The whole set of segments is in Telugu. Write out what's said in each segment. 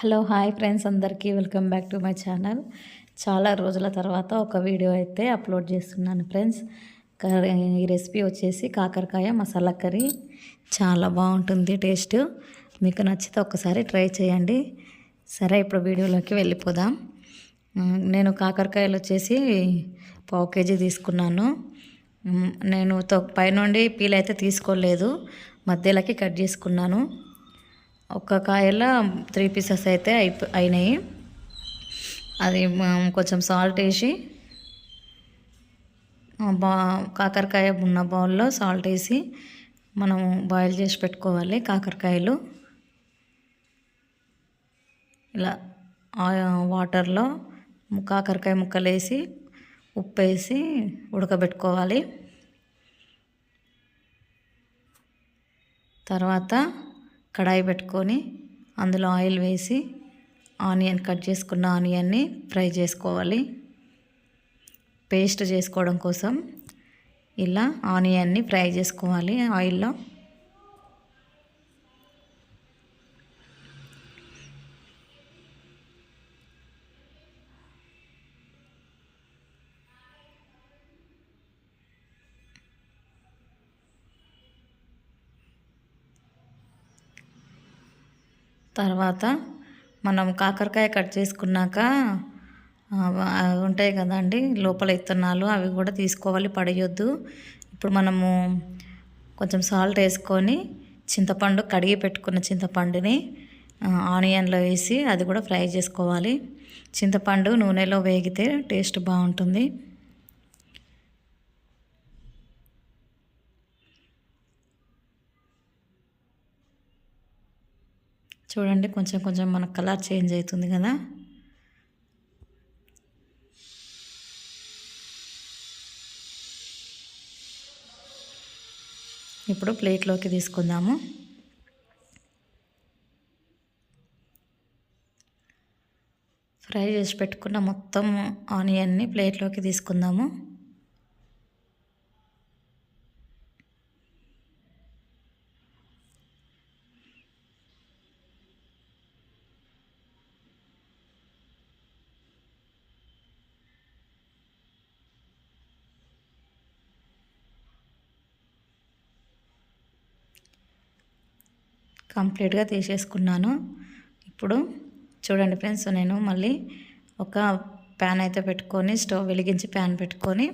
హలో హాయ్ ఫ్రెండ్స్ అందరికీ. Welcome back to my channel. చాలా రోజుల తర్వాత ఒక వీడియో అయితే అప్లోడ్ చేస్తున్నాను ఫ్రెండ్స్. ఈ రెసిపీ వచ్చేసి కాకరకాయ మసాలా కర్రీ. చాలా బాగుంటుంది టేస్ట్. మీకు నచ్చితే ఒకసారి ట్రై చేయండి. సరే ఇప్పుడు వీడియోలోకి వెళ్ళిపోదాం. నేను కాకరకాయలు వచ్చేసి పావు కేజీ తీసుకున్నాను. నేను పైనుండి పీల్ అయితే తీసుకోలేదు. మధ్యలోకి కట్ చేసుకున్నాను. ఒక్క కాయల త్రీ పీసెస్ అయితే అయిపో అయినాయి. అది కొంచెం సాల్ట్ వేసి బా కాకరకాయ ఉన్న బౌల్లో సాల్ట్ వేసి మనం బాయిల్ చేసి పెట్టుకోవాలి కాకరకాయలు. ఇలా ఆ వాటర్లో కాకరకాయ ముక్కలు వేసి ఉప్పు వేసి ఉడకబెట్టుకోవాలి. తర్వాత కడాయి పెట్టుకొని అందులో ఆయిల్ వేసి ఆనియన్ కట్ చేసుకున్న ఆనియన్ని ఫ్రై చేసుకోవాలి. పేస్ట్ చేసుకోవడం కోసం ఇలా ఆనియన్ని ఫ్రై చేసుకోవాలి ఆయిల్లో. తర్వాత మనం కాకరకాయ కట్ చేసుకున్నాక అవి ఉంటాయి కదండి లోపల ఇత్తనాలు అవి కూడా తీసుకోవాలి పడేయొద్దు. ఇప్పుడు మనము కొంచెం సాల్ట్ వేసుకొని చింతపండు కడిగి పెట్టుకున్న చింతపండుని ఆనియన్లో వేసి అది కూడా ఫ్రై చేసుకోవాలి. చింతపండు నూనెలో వేగితే టేస్ట్ బాగుంటుంది. చూడండి కొంచెం కొంచెం మన కలర్ చేంజ్ అవుతుంది కదా. ఇప్పుడు ప్లేట్లోకి తీసుకుందాము. ఫ్రై చేసి పెట్టుకున్న మొత్తం ఆనియన్ని ప్లేట్లోకి తీసుకుందాము. కంప్లీట్గా తీసేసుకున్నాను. ఇప్పుడు చూడండి ఫ్రెండ్స్ నేను మళ్ళీ ఒక ప్యాన్ అయితే పెట్టుకొని స్టవ్ వెలిగించి ప్యాన్ పెట్టుకొని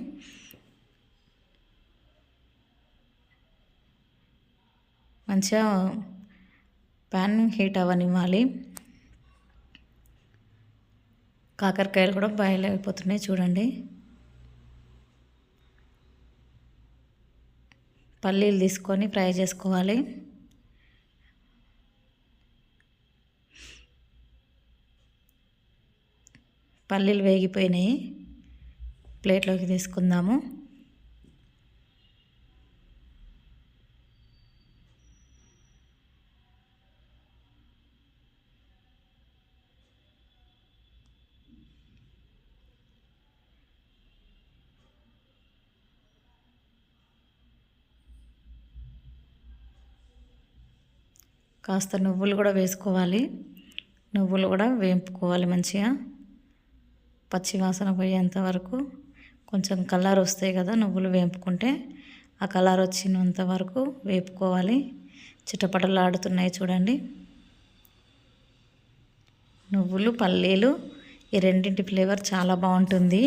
మంచిగా ప్యాన్ హీట్ అవ్వనివ్వాలి. కాకరకాయలు కూడా బాయిల్ అయిపోతున్నాయి చూడండి. పల్లీలు తీసుకొని ఫ్రై చేసుకోవాలి. పల్లీలు వేగిపోయినాయి. ప్లేట్లోకి తీసుకుందాము. కాస్త నువ్వులు కూడా వేసుకోవాలి. నువ్వులు కూడా వేపుకోవాలి మంచిగా. పచ్చి వాసన పోయేంత వరకు కొంచెం కలర్ వస్తాయి కదా నువ్వులు వేపుకుంటే ఆ కలర్ వచ్చినంత వరకు వేపుకోవాలి. చిటపటలు ఆడుతున్నాయి చూడండి. నువ్వులు పల్లీలు ఈ రెండింటి ఫ్లేవర్ చాలా బాగుంటుంది.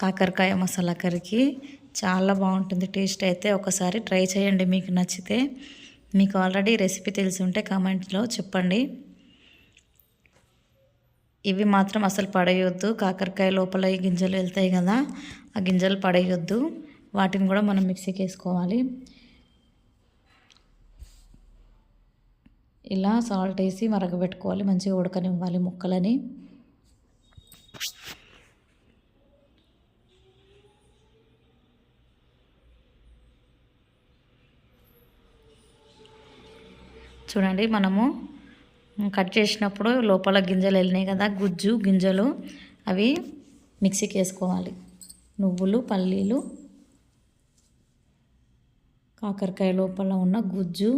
కాకరకాయ మసాలా కర్రీకి చాలా బాగుంటుంది. టేస్ట్ అయితే ఒకసారి ట్రై చేయండి మీకు నచ్చితే. మీకు ఆల్రెడీ రెసిపీ తెలిసి ఉంటే కామెంట్లో చెప్పండి. ఇవి మాత్రం అసలు పడేయొద్దు. కాకరకాయ లోపల ఈ గింజలు వెళ్తాయి కదా ఆ గింజలు పడేయొద్దు. వాటిని కూడా మనం మిక్సీకి వేసుకోవాలి ఇలా సాల్ట్ వేసి మరగబెట్టుకోవాలి. మంచిగా ఉడకనివ్వాలి ముక్కలని. చూడండి మనము కట్ చేసినప్పుడు లోపల గింజలు వెళ్ళినాయి కదా గుజ్జు గింజలు అవి మిక్సీకి వేసుకోవాలి. నువ్వులు పల్లీలు కాకరకాయ లోపల ఉన్న గుజ్జు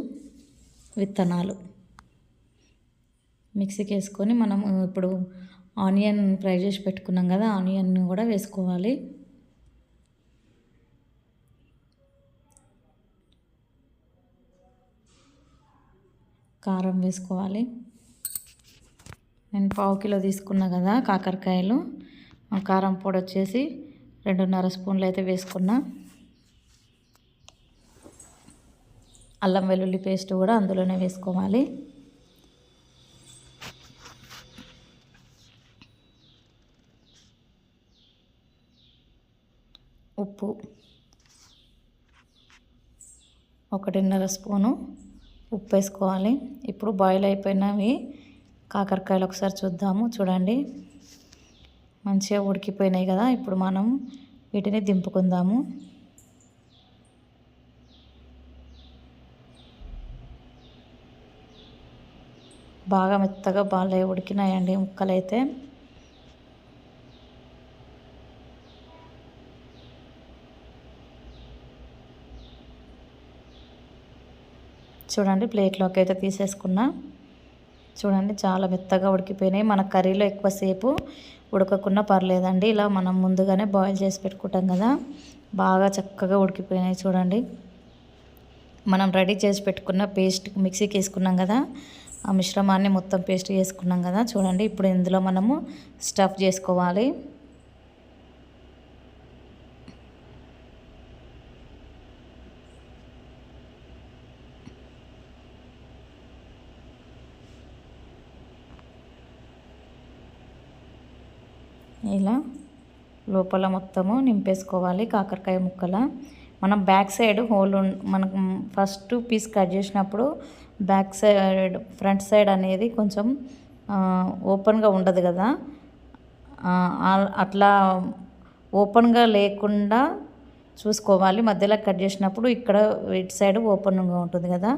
విత్తనాలు మిక్సీకి వేసుకొని మనం ఇప్పుడు ఆనియన్ ఫ్రై చేసి పెట్టుకున్నాం కదా ఆనియన్ కూడా వేసుకోవాలి. కారం వేసుకోవాలి. నేను పావు కిలో తీసుకున్నా కదా కాకరకాయలు. కారం పొడి వచ్చేసి రెండున్నర స్పూన్లు అయితే వేసుకున్నా. అల్లం వెల్లుల్లి పేస్ట్ కూడా అందులోనే వేసుకోవాలి. ఉప్పు ఒకటిన్నర స్పూను ఉప్పు వేసుకోవాలి. ఇప్పుడు బాయిల్ అయిపోయినవి కాకరకాయలు ఒకసారి చూద్దాము. చూడండి. మంచిగా ఉడికిపోయినాయి కదా. ఇప్పుడు మనం వీటిని దింపుకుందాము. బాగా మెత్తగా బాగా ఉడికినాయండి ముక్కలైతే. చూడండి ప్లేట్లోకి అయితే తీసేసుకున్నా. చూడండి చాలా మెత్తగా ఉడికిపోయినాయి. మన కర్రీలో ఎక్కువసేపు ఉడకకుండా పర్లేదండి. ఇలా మనం ముందుగానే బాయిల్ చేసి పెట్టుకుంటాం కదా బాగా చక్కగా ఉడికిపోయినాయి చూడండి. మనం రెడీ చేసి పెట్టుకున్న పేస్ట్ మిక్సీకి వేసుకున్నాం కదా ఆ మిశ్రమాన్ని మొత్తం పేస్ట్ చేసుకున్నాం కదా చూడండి. ఇప్పుడు ఇందులో మనము స్టఫ్ చేసుకోవాలి. ఇలా లోపల మొత్తము నింపేసుకోవాలి కాకరకాయ ముక్కల. మనం బ్యాక్ సైడ్ హోల్ మనకు ఫస్ట్ పీస్ కట్ చేసినప్పుడు బ్యాక్ సైడ్ ఫ్రంట్ సైడ్ అనేది కొంచెం ఓపెన్గా ఉండదు కదా. అట్లా ఓపెన్గా లేకుండా చూసుకోవాలి. మధ్యలో కట్ చేసినప్పుడు ఇక్కడ ఇటు సైడ్ ఓపెన్గా ఉంటుంది కదా.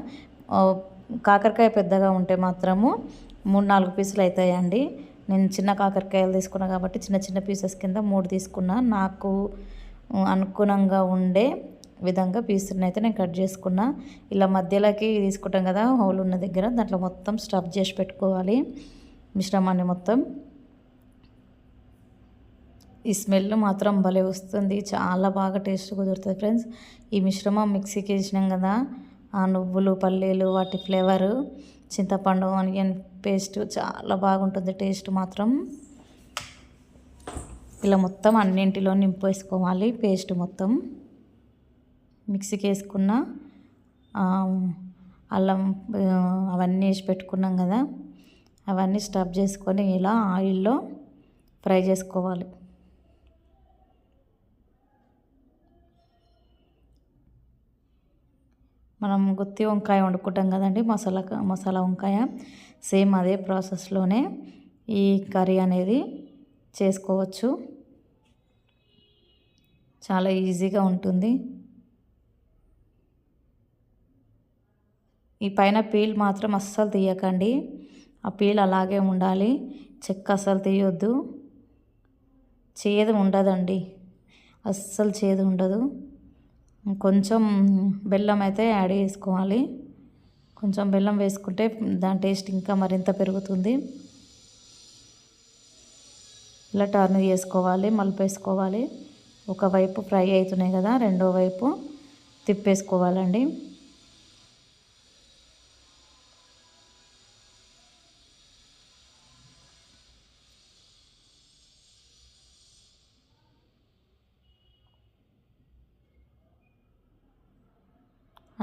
కాకరకాయ పెద్దగా ఉంటే మాత్రము మూడు నాలుగు పీసులు అవుతాయండి నేను చిన్న కాకరకాయలు తీసుకున్నా కాబట్టి చిన్న చిన్న పీసెస్ కింద మూడు తీసుకున్నా. నాకు అనుగుణంగా ఉండే విధంగా పీసులను అయితే నేను కట్ చేసుకున్నా. ఇలా మధ్యలోకి తీసుకుంటాం కదా హోల్ ఉన్న దగ్గర దాంట్లో మొత్తం స్టఫ్ చేసి పెట్టుకోవాలి. మిశ్రమాన్ని మొత్తం. ఈ స్మెల్ మాత్రం భలే వస్తుంది. చాలా బాగా టేస్ట్ కుదురుతుంది ఫ్రెండ్స్ ఈ మిశ్రమం మిక్సీకి వేసినాం కదా ఆ నువ్వులు పల్లీలు వాటి ఫ్లేవరు చింతపండు ఆనియన్ పేస్ట్ చాలా బాగుంటుంది. టేస్ట్ మాత్రం ఇలా మొత్తం అన్నింటిలో నింపేసుకోవాలి పేస్ట్ మొత్తం. మిక్సీకి వేసుకున్న అల్లం అవన్నీ వేసి పెట్టుకున్నాం కదా. అవన్నీ స్టఫ్ చేసుకొని ఇలా ఆయిల్లో ఫ్రై చేసుకోవాలి. మనం గుత్తి వంకాయ వండుకుంటాం కదండి మసాలా మసాలా వంకాయ. సేమ్ అదే ప్రాసెస్లోనే ఈ కర్రీ అనేది చేసుకోవచ్చు. చాలా ఈజీగా ఉంటుంది. ఈ పైన పీల్ మాత్రం అస్సలు తీయకండి. ఆ పీల్ అలాగే ఉండాలి. చెక్క అస్సలు తీయొద్దు. చేదు ఉండదండి. అస్సలు చేదు ఉండదు. కొంచెం బెల్లం అయితే యాడ్ చేసుకోవాలి. కొంచెం బెల్లం వేసుకుంటే దాని టేస్ట్ ఇంకా మరింత పెరుగుతుంది. ఇలా టర్న్ చేసుకోవాలి మలిపేసుకోవాలి. ఒకవైపు ఫ్రై అవుతున్నాయి కదా రెండో వైపు తిప్పేసుకోవాలండి.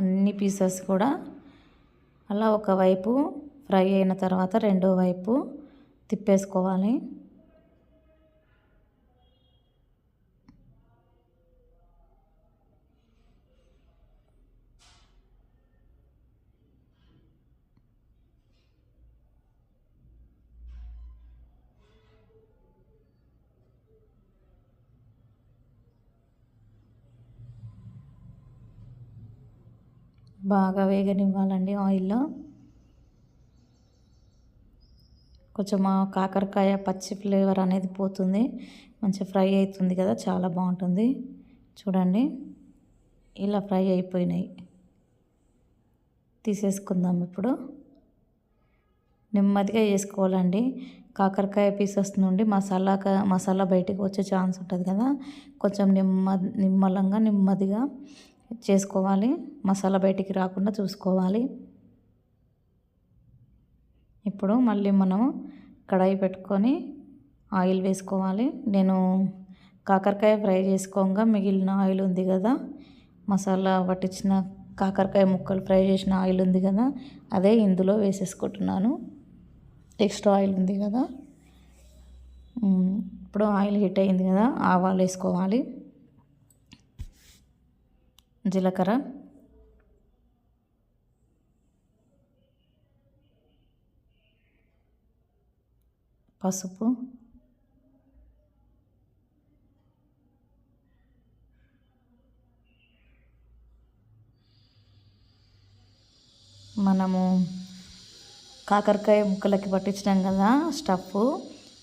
అన్ని పీసెస్ కూడా అలా ఒకవైపు ఫ్రై అయిన తర్వాత రెండో వైపు తిప్పేసుకోవాలి. బాగా వేగనివ్వాలండి ఆయిల్లో. కొంచెం కాకరకాయ పచ్చి ఫ్లేవర్ అనేది పోతుంది. మంచిగా ఫ్రై అవుతుంది కదా చాలా బాగుంటుంది. చూడండి ఇలా ఫ్రై అయిపోయినాయి. తీసేసుకుందాం ఇప్పుడు. నెమ్మదిగా వేసుకోవాలండి. కాకరకాయ పీసెస్ నుండి మసాలా మసాలా బయటికి వచ్చే ఛాన్స్ ఉంటుంది కదా. కొంచెం నిమ్మ నిమ్మలంగా నెమ్మదిగా చేసుకోవాలి. మసాలా బయటికి రాకుండా చూసుకోవాలి. ఇప్పుడు మళ్ళీ మనము కడాయి పెట్టుకొని ఆయిల్ వేసుకోవాలి. నేను కాకరకాయ ఫ్రై చేసుకోగా మిగిలిన ఆయిల్ ఉంది కదా. మసాలా పట్టించిన కాకరకాయ ముక్కలు ఫ్రై చేసిన ఆయిల్ ఉంది కదా. అదే ఇందులో వేసేసుకుంటున్నాను. ఎక్స్ట్రా ఆయిల్ ఉంది కదా. ఇప్పుడు ఆయిల్ హీట్ అయింది కదా. ఆవాలు వేసుకోవాలి. జీలకర్ర. పసుపు. మనము కాకరకాయ ముక్కలకి పట్టించినాం కదా స్టఫ్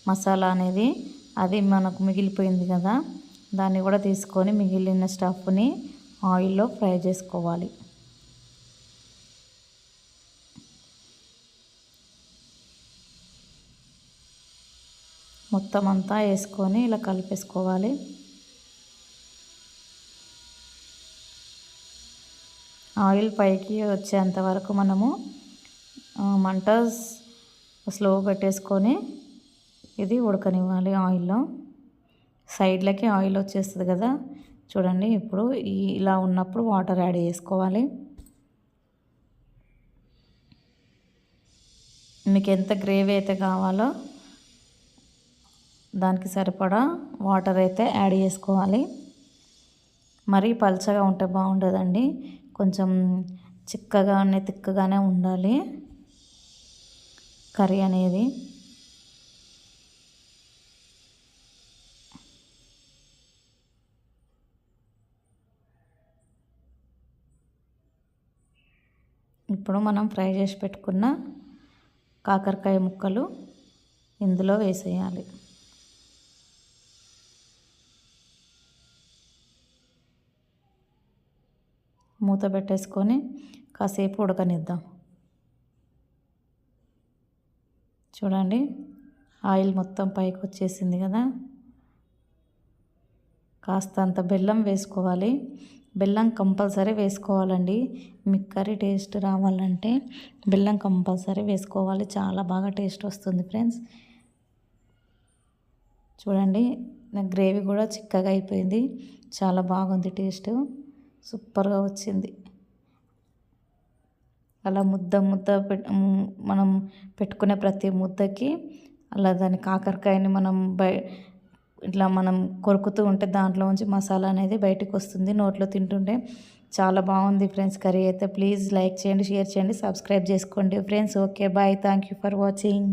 మసాలా అనేది. అది మనకు మిగిలిపోయింది కదా. దాన్ని కూడా తీసుకొని మిగిలిన స్టఫ్ని ఆయిల్లో ఫ్రై చేసుకోవాలి. మొత్తం అంతా వేసుకొని ఇలా కలిపేసుకోవాలి. ఆయిల్ పైకి వచ్చేంత వరకు మనము మంట స్లో పెట్టేసుకొని ఇది ఉడకనివ్వాలి ఆయిల్లో. సైడ్లకి ఆయిల్ వచ్చేస్తుంది కదా చూడండి ఇప్పుడు ఈ ఇలా ఉన్నప్పుడు వాటర్ యాడ్ చేసుకోవాలి. మీకు ఎంత గ్రేవీ అయితే కావాలో దానికి సరిపడా వాటర్ అయితే యాడ్ చేసుకోవాలి. మరీ పల్చగా ఉంటే బాగుండదండి. కొంచెం చిక్కగానే తిక్కగానే ఉండాలి కర్రీ అనేది. ఇప్పుడు మనం ఫ్రై చేసి పెట్టుకున్న కాకరకాయ ముక్కలు ఇందులో వేసేయాలి. మూత పెట్టేసుకొని కాసేపు ఉడకనిద్దాం. చూడండి ఆయిల్ మొత్తం పైకి వచ్చేసింది కదా. కాస్త అంత బెల్లం వేసుకోవాలి. బెల్లం కంపల్సరీ వేసుకోవాలండి. మీకు కర్రీ టేస్ట్ రావాలంటే బెల్లం కంపల్సరీ వేసుకోవాలి. చాలా బాగా టేస్ట్ వస్తుంది ఫ్రెండ్స్. చూడండి నా గ్రేవీ కూడా చిక్కగా అయిపోయింది. చాలా బాగుంది టేస్ట్. సూపర్గా వచ్చింది. అలా ముద్ద ముద్ద మనం పెట్టుకునే ప్రతి ముద్దకి అలా దాని కాకరకాయని మనం బయ ఇట్లా మనం కొరుకుతూ ఉంటే దాంట్లో నుంచి మసాలా అనేది బయటకు వస్తుంది. నోట్లో తింటుంటే చాలా బాగుంది ఫ్రెండ్స్ కర్రీ అయితే. ప్లీజ్ లైక్ చేయండి షేర్ చేయండి సబ్స్క్రైబ్ చేసుకోండి. Friends okay bye. Thank you for watching.